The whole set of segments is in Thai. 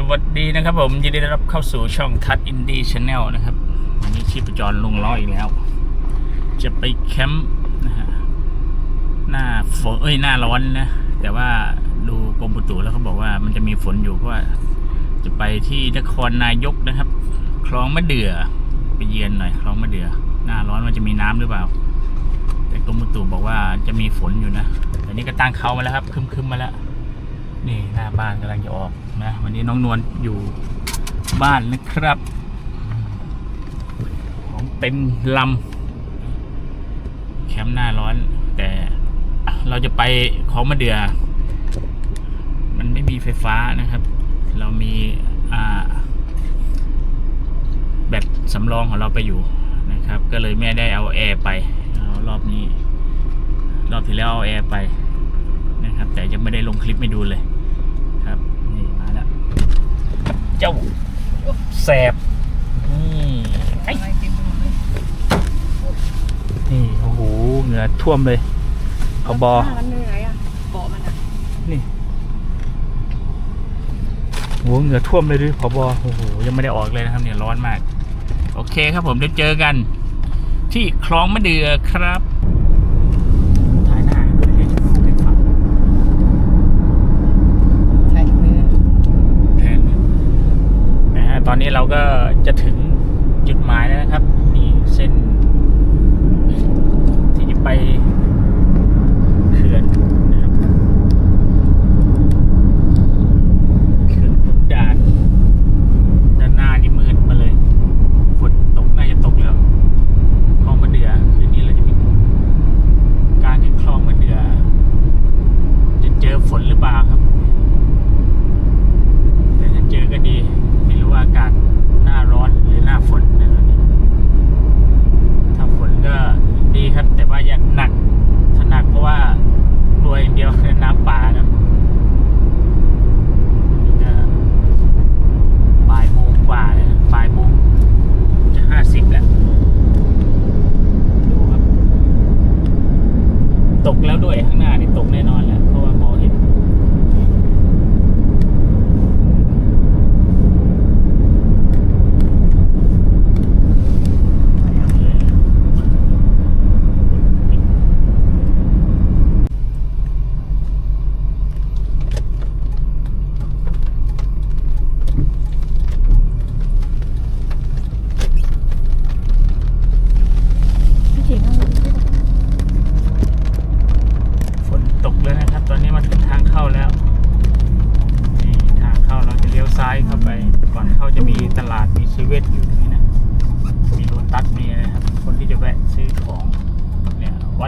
สวัสดีนะครับผมยินดีต้อนรับเข้าสู่ช่องทัดอินดี้ชาแนลนะครับ วันนี้ชีพจรลงล้ออีกแล้ว จะไปแคมป์นะฮะหน้าฝนเอ้ยหน้าร้อนนะ แต่ว่าดูกรมอุตุแล้วเขาบอกว่ามันจะมีฝนอยู่เพราะว่าจะไปที่นครนายกนะครับ คลองมะเดื่อไปเยือนหน่อย คลองมะเดื่อหน้าร้อนมันจะมีน้ำหรือเปล่า แต่กรมอุตุบอกว่าจะมีฝนอยู่นะแต่นี่ก็ตั้งเขามาแล้วครับคึมๆมาแล้ว นี่หน้าบ้านกำลังจะออก นะวันนี้น้องนวลอยู่บ้านนะครับ ของเต็มลำแคมป์หน้าร้อน แต่เราจะไปของมะเดือมันไม่มีไฟฟ้านะครับ เรามีแบตสำรองของเราไปอยู่นะครับ ก็เลยไม่ได้เอาแอร์ไปอรอบนี้ รอบที่แล้วเอาแอร์ไปนะครับ แต่ยังไม่ได้ลงคลิปให้ดูเลย ครับนี่มาแล้ว เจ้าแสบนี่ไอ้อะไรเต็มไปหมดเลยนี่โอ้โหเหงื่อท่วมเลยขบอหน้ามันเหนื่อยอะเบาะมันอะนี่โอ้โหเหงื่อท่วมเลยดิขบอโอ้โหยังไม่ได้ออกเลยนะครับเนี่ยร้อนมาก โอเคครับผมเดี๋ยวเจอกัน ที่คลองมะเดือครับถ่ายหน้าด้วยให้ชมพูได้ฟัง ใช่มือ แทนนะฮะ ตอนนี้เราก็จะถึงจุดหมายแล้วนะครับนี่เส้นที่จะไป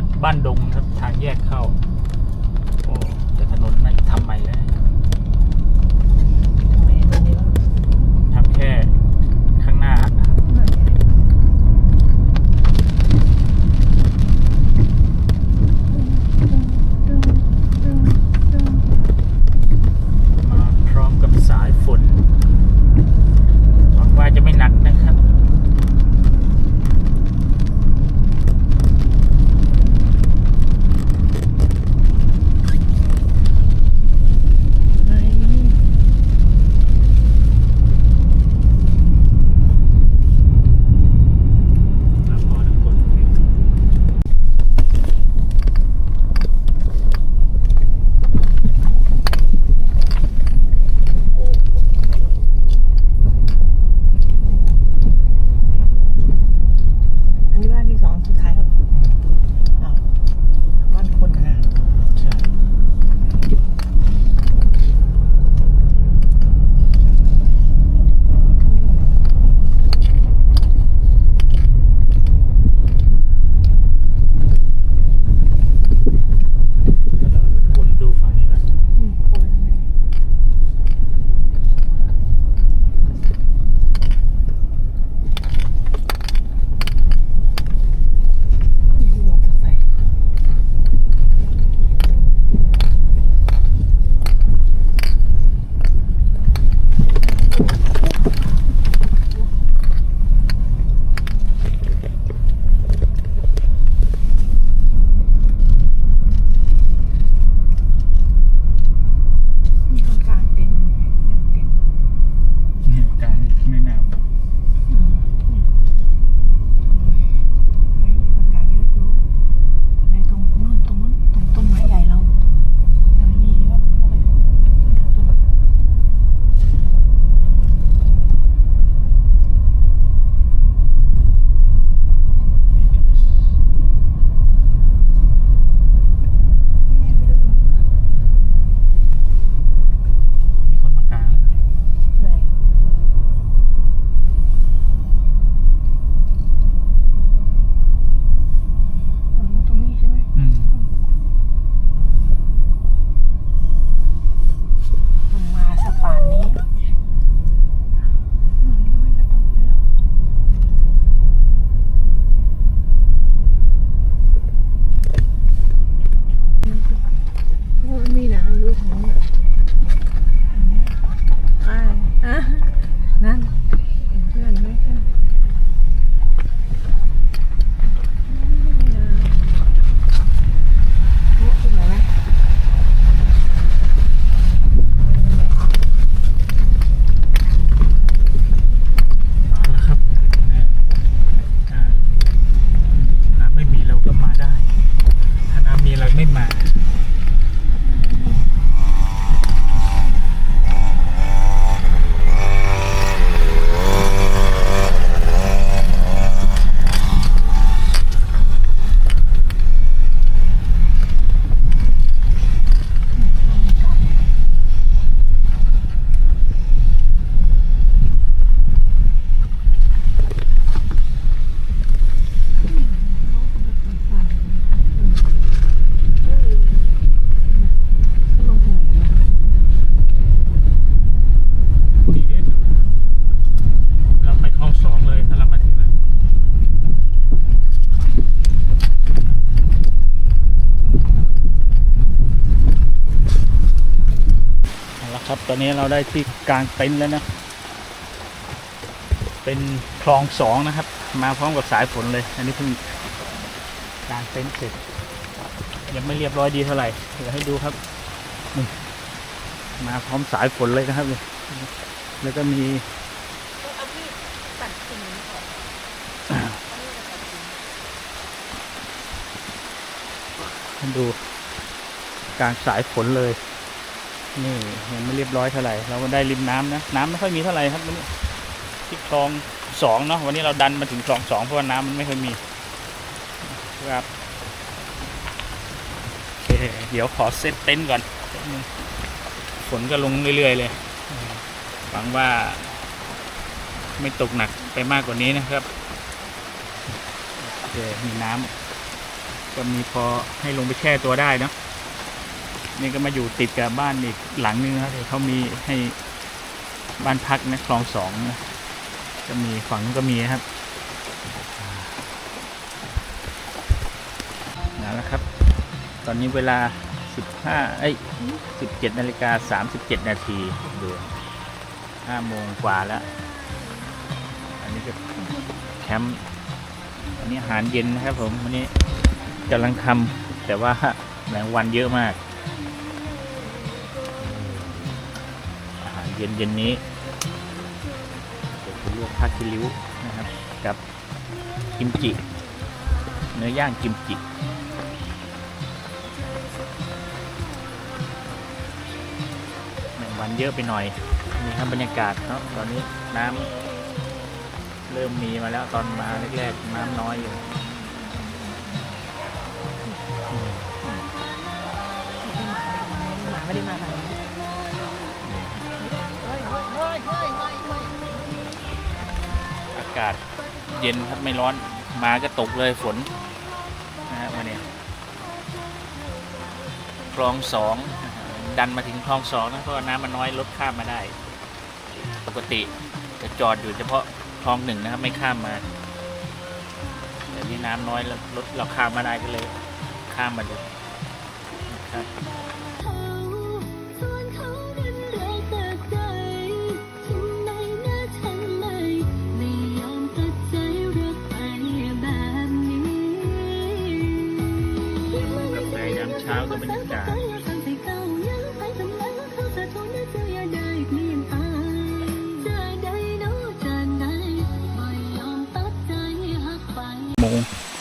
ดบ้านดงครับ ทางแยกเข้า โอ้แต่ถนนไม่ทำใหม่เลย ตอนนี้เราได้ที่กลางเต็นท์แล้วนะ เป็นคลองสองนะครับ มาพร้อมกับสายฝนเลย อันนี้เพิ่งกลางเต็นท์เสร็จ ยังไม่เรียบร้อยดีเท่าไหร่ เดี๋ยวให้ดูครับ มาพร้อมสายฝนเลยนะครับนี่แล้วก็มีดูกลางสายฝนเลย นี่ยังไม่เรียบร้อยเท่าไหร่ เราก็ได้ริมน้ำนะ น้ำไม่ค่อยมีเท่าไหร่ครับวันนี้ที่คลองสองเนาะวันนี้เราดันมาถึงคลองสองเพราะว่าน้ำมันไม่ค่อยมีครับโอเคเดี๋ยวขอเซตเต็นท์ก่อนฝนก็ลงเรื่อยๆเลยหวังว่า ไม่ตกหนักไปมากกว่านี้นะครับโอเคมีน้ำก็มีพอให้ลงไปแช่ตัวได้เนอะ นี่ก็มาอยู่ติดกับบ้านอีกหลังนึงนะครับเขามีให้บ้านพักนะคลองสองนะก็มีฝั่งนู้นก็มีนะครับนั่แหละครับ ตอนนี้เวลา 15 เอ้ย 17นาฬิกา37 นาทีดู5โมงกว่าแล้ว อันนี้ก็แคมป์อันนี้อาหารเย็นนะครับผม วันนี้กำลังทำแต่ว่าแมงวันเยอะมาก เย็นเย็นนี้เดี๋ยวจะลวกผักคิริ้วนะครับ กับกิมจิ เนื้อย่างกิมจิแมงวันเยอะไปหน่อย นี่ครับบรรยากาศเนาะตอนนี้น้ำเริ่มมีมาแล้วตอนมาแรกๆน้ำน้อยอยู่หมาไม่ได้มาทางนี้ากาศเย็นครับไม่ร้อนมาก็ตกเลยฝนนะฮะวันนี้คลองสองดันมาถึงคลองสองนะเพราะว่าน้ำมันน้อยรถข้ามมาได้ ปกติจะจอดอยู่เฉพาะคลองหนึ่งนะครับ ไม่ข้ามมาแต่นี่น้ำน้อยแล้วรถเราข้ามมาได้ก็เลย ข้ามมาดูนะครับ ช้ากับรรยากาศโมง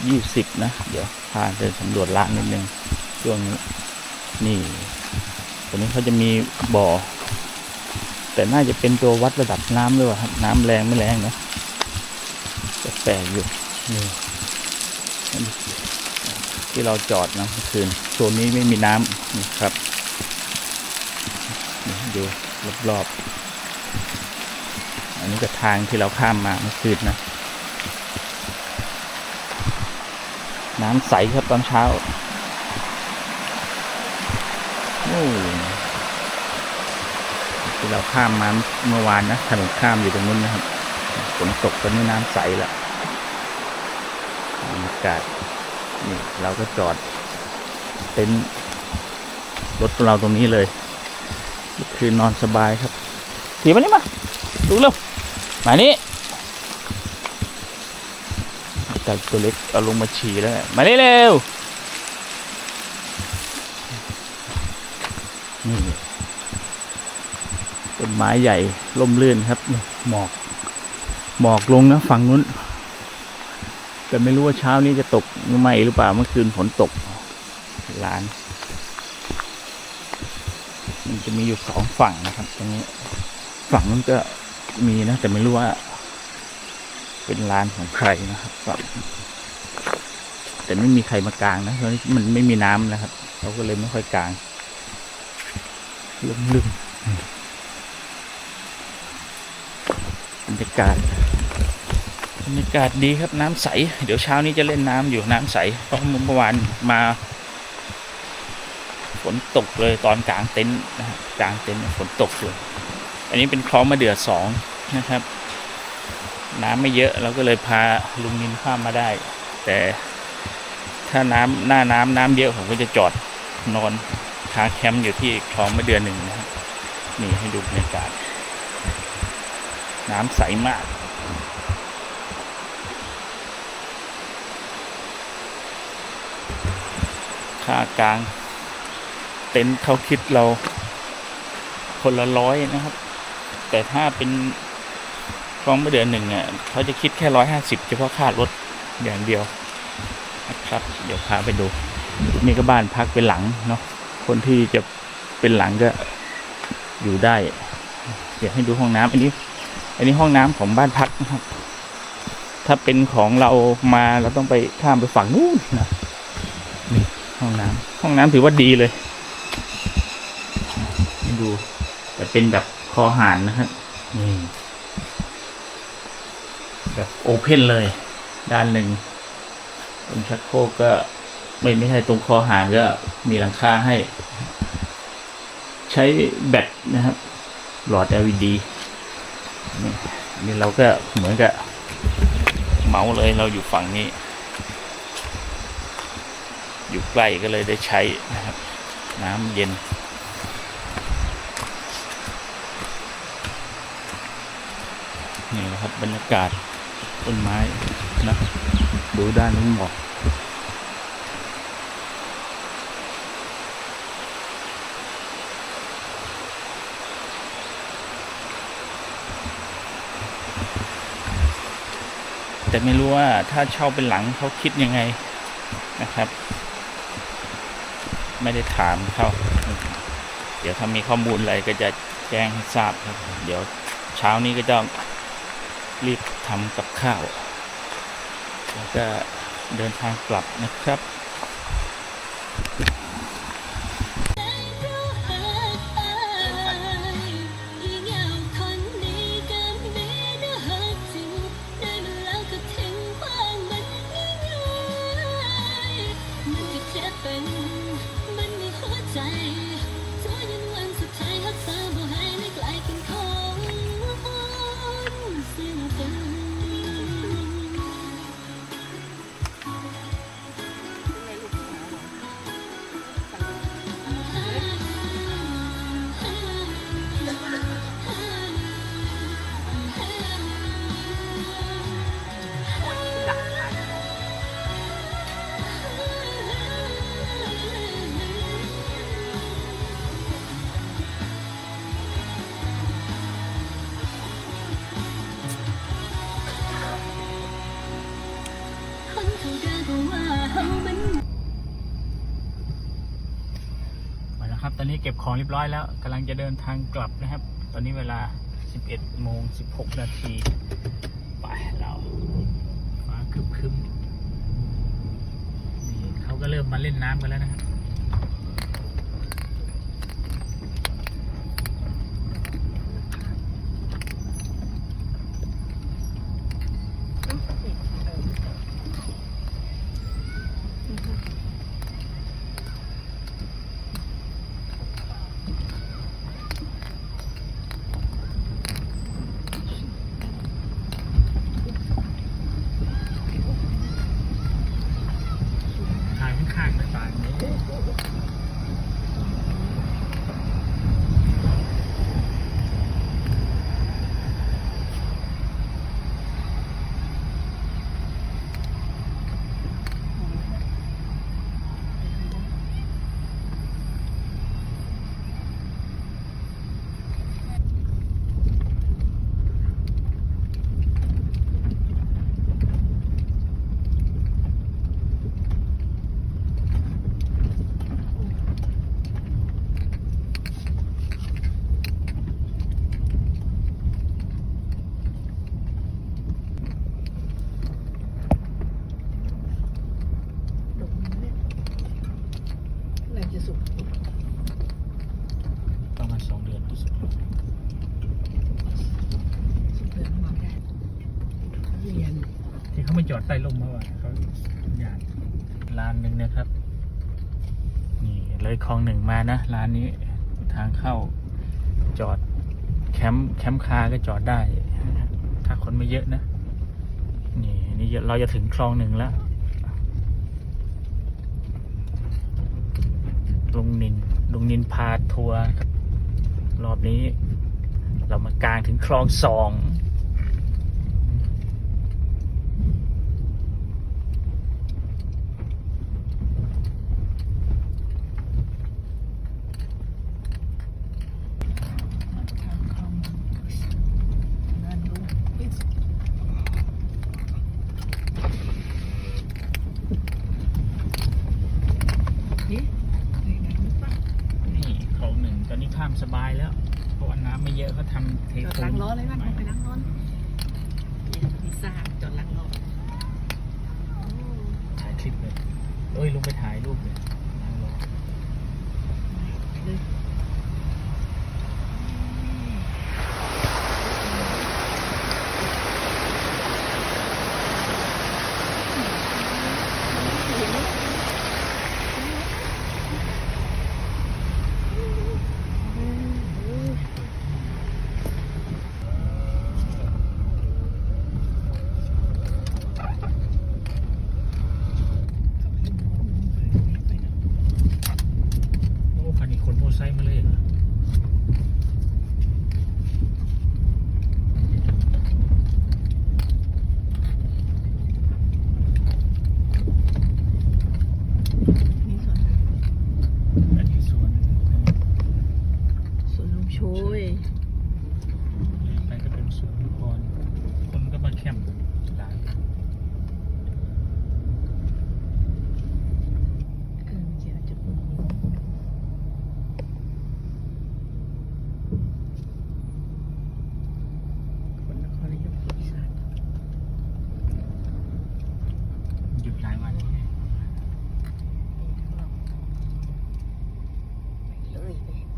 ยี่สิบนะ เดี๋ยวพาเดินสำรวจร้านนิดนึงช่วงนี้นี่ตรงนี้เขาจะมีบ่อ แต่น่าจะเป็นตัววัดระดับน้ำด้วยว่ะครับน้ำแรงไม่แรงนะแปลกอยู่นี่ ที่เราจอดนะเมื่อคืนโซนนี้ไม่มีน้ำนี่ครับดูรอบๆอันนี้ก็ทางที่เราข้ามมาเมื่อคืนนะ น้ำใสครับตอนเช้าโอ้ที่เราข้ามมาเมื่อวานนะถนนข้ามอยู่ตรงนู้นนะครับฝนตกตอนนี้น้ำใสแล้วบรรยากาศ นี่เราก็จอดเต็นท์รถเราตรงนี้เลย คืนนอนสบายครับถีบมานี่มาดูเร็วมานี่แต่ตัวเล็กเอาลงมาฉี่แล้วเนี่ยมาเร็วนี่ต้นไม้ใหญ่ร่มรื่นครับนี่หมอกหมอกลงนะฝั่งนู้น แต่ไม่รู้ว่าเช้านี้จะตกหรือไม่หรือเปล่าเมื่อคืนฝนตกลาน มันจะมีอยู่สองฝั่งนะครับ ตรงนี้ ฝั่งนู้นก็มีนะ แต่ไม่รู้ว่า เป็นร้านของใครนะครับก็แต่ไม่มีใครมากลางนะเพราะมันไม่มีน้ำนะครับเราก็เลยไม่ค่อยกลางลุ่มๆบรรยากาศ รรยากาศดีครับน้ำใส เดี๋ยวเช้านี้จะเล่นน้ำอยู่น้ำใสเพราะเมื่อวานมาฝนตกเลยตอนกลางเต็นท์กลางเต็นท์ฝนตกเลยอันนี้เป็นคลองมะเดือสองนะครับ น้ำไม่เยอะเราก็เลยพาลุงนินข้ามมาได้ แต่ถ้าน้ำหน้าน้ำน้ำเยอะผมก็จะจอดนอนค้างแคมป์อยู่ที่คลองมะเดือนหนึ่งนะครับนี่ให้ดูบรรยากาศ น้ำใสมาก ค่ากลาง เต็นท์เขาคิดเรา คนละร้อยนะครับ แต่ถ้าเป็นคลองไม่เดือนหนึ่งเนี่ยเขาจะคิดแค่ร้อยห้าสิบเฉพาะค่ารถอย่างเดียวนะครับ เดี๋ยวพาไปดู นี่ก็บ้านพักเป็นหลังเนาะคนที่จะเป็นหลังก็อยู่ได้ เดี๋ยวให้ดูห้องน้ำอันนี้ อันนี้ห้องน้ำของบ้านพักนะครับ ถ้าเป็นของเรามาเราต้องไปข้ามไปฝั่งนู้นนะ ห้องน้ำห้องน้ำถือว่าดีเลยให้ดูแต่เป็นแบบคอหานนะครับนี่แบบโอเพนเลย ด้านหนึ่งตรงชักโครกก็ไม่ไม่ใช่ตรงคอหานก็มีหลังคาให้ ใช้แบตนะครับ หลอด LED นี่นี่เราก็เหมือนกับเหมาเลยเราอยู่ฝั่งนี้ อยู่ใกล้ก็เลยได้ใช้นะครับ น้ำเย็น นี่นะครับบรรยากาศต้นไม้นะดูด้านนู้นหมอกแต่ไม่รู้ว่าถ้าเช่าเป็นหลังเขาคิดยังไงนะครับ ไม่ได้ถามเขาเดี๋ยวถ้ามีข้อมูลอะไรก็จะแจ้งให้ทราบครับ เดี๋ยวเช้านี้ก็จะรีบทำกับข้าว แล้วก็เดินทางกลับนะครับ เก็บของเรียบร้อยแล้วกำลังจะเดินทางกลับนะครับ ตอนนี้เวลา 11โมง16 นาทีไปเราฟ้าคึมคึมๆนี่เขาก็เริ่มมาเล่นน้ำกันแล้วนะครับ ทางข้างๆต่างๆนี้ ประมาณสองเดือนรู้สึกที่เขาไม่จอดใต้ร่มเมื่อวานเขาอยากร้านหนึ่งนะครับ นี่เลยคลองหนึ่งมานะร้านนี้ทางเข้าจอดแคมป์แคมป์คาร์ก็จอดได้ ถ้าคนไม่เยอะนะ นี่นี่เราจะถึงคลองหนึ่งแล้ว ลุ งนินลุงนินพาทัวร์รอบอบนี้ เรามากลางถึงคลองสอง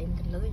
เลยไปเต็มกันเลย